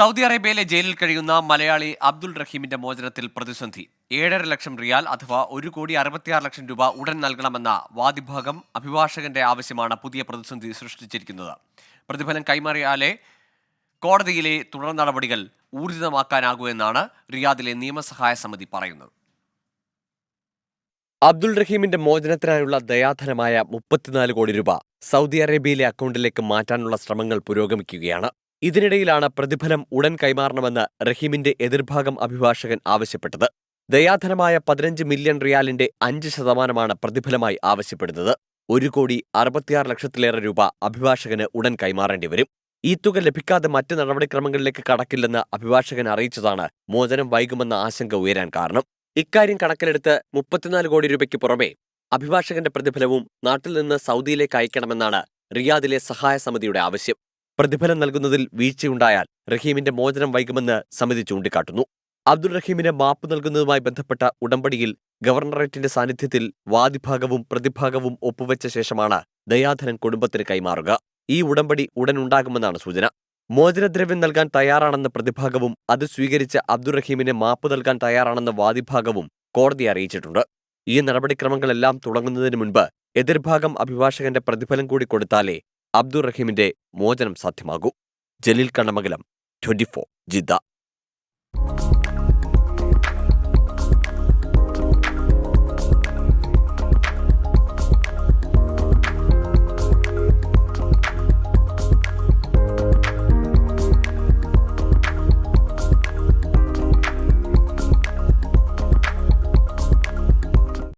Saudi അറേബ്യയിലെ ജയിലിൽ കഴിയുന്ന മലയാളി അബ്ദുൾ റഹീമിന്റെ മോചനത്തിൽ പ്രതിസന്ധി. ഏഴര ലക്ഷം റിയാൽ അഥവാ ഒരു കോടി അറുപത്തിയാറ് ലക്ഷം രൂപ ഉടൻ നൽകണമെന്ന വാദിഭാഗം അഭിഭാഷകന്റെ ആവശ്യമാണ് പുതിയ പ്രതിസന്ധി സൃഷ്ടിച്ചിരിക്കുന്നത്. പ്രതിഫലം കൈമാറിയാലേ കോടതിയിലെ തുടർ നടപടികൾ ഊർജിതമാക്കാനാകൂ എന്നാണ് റിയാദിലെ നിയമസഹായ സമിതി പറയുന്നത്. അബ്ദുൾ റഹീമിന്റെ മോചനത്തിനായുള്ള ദയാധനമായ മുപ്പത്തിനാല് കോടി രൂപ സൗദി അറേബ്യയിലെ അക്കൗണ്ടിലേക്ക് മാറ്റാനുള്ള ശ്രമങ്ങൾ പുരോഗമിക്കുകയാണ്. ഇതിനിടയിലാണ് പ്രതിഫലം ഉടൻ കൈമാറണമെന്ന് റഹീമിന്റെ എതിർഭാഗം അഭിഭാഷകൻ ആവശ്യപ്പെട്ടത്. ദയാധനമായ പതിനഞ്ച് മില്യൺ റിയാലിന്റെ അഞ്ച് ശതമാനമാണ് പ്രതിഫലമായി ആവശ്യപ്പെടുന്നത്. ഒരു കോടി അറുപത്തിയാറ് ലക്ഷത്തിലേറെ രൂപ അഭിഭാഷകന് ഉടൻ കൈമാറേണ്ടി വരും. ഈ തുക ലഭിക്കാതെ മറ്റ് നടപടിക്രമങ്ങളിലേക്ക് കടക്കില്ലെന്ന് അഭിഭാഷകൻ അറിയിച്ചതാണ് മോചനം വൈകുമെന്ന ആശങ്ക ഉയരാൻ കാരണം. ഇക്കാര്യം കണക്കിലെടുത്ത് മുപ്പത്തിനാല് കോടി രൂപയ്ക്ക് പുറമെ അഭിഭാഷകന്റെ പ്രതിഫലവും നാട്ടിൽ നിന്ന് സൗദിയിലേക്ക് അയക്കണമെന്നാണ് റിയാദിലെ സഹായ സമിതിയുടെ ആവശ്യം. പ്രതിഫലം നൽകുന്നതിൽ വീഴ്ചയുണ്ടായാൽ റഹീമിന്റെ മോചനം വൈകുമെന്ന് സമിതി ചൂണ്ടിക്കാട്ടുന്നു. അബ്ദുൾ റഹീമിന് മാപ്പ് നൽകുന്നതുമായി ബന്ധപ്പെട്ട ഉടമ്പടിയിൽ ഗവർണറേറ്റിന്റെ സാന്നിധ്യത്തിൽ വാദിഭാഗവും പ്രതിഭാഗവും ഒപ്പുവെച്ച ശേഷമാണ് ദയാധനൻ കുടുംബത്തിന് കൈമാറുക. ഈ ഉടമ്പടി ഉടൻ ഉണ്ടാകുമെന്നാണ് സൂചന. മോചനദ്രവ്യം നൽകാൻ തയ്യാറാണെന്ന പ്രതിഭാഗവും അത് സ്വീകരിച്ച അബ്ദുൾ റഹീമിന് മാപ്പ് നൽകാൻ തയ്യാറാണെന്ന വാദിഭാഗവും കോടതി അറിയിച്ചിട്ടുണ്ട്. ഈ നടപടിക്രമങ്ങളെല്ലാം തുടങ്ങുന്നതിന് മുൻപ് എതിർഭാഗം അഭിഭാഷകന്റെ പ്രതിഫലം കൂടി കൊടുത്താലേ അബ്ദുൾ റഹീമിന്റെ മോചനം സാധ്യമാകൂ. Jaleel Kannamangalam twenty four Jeddah.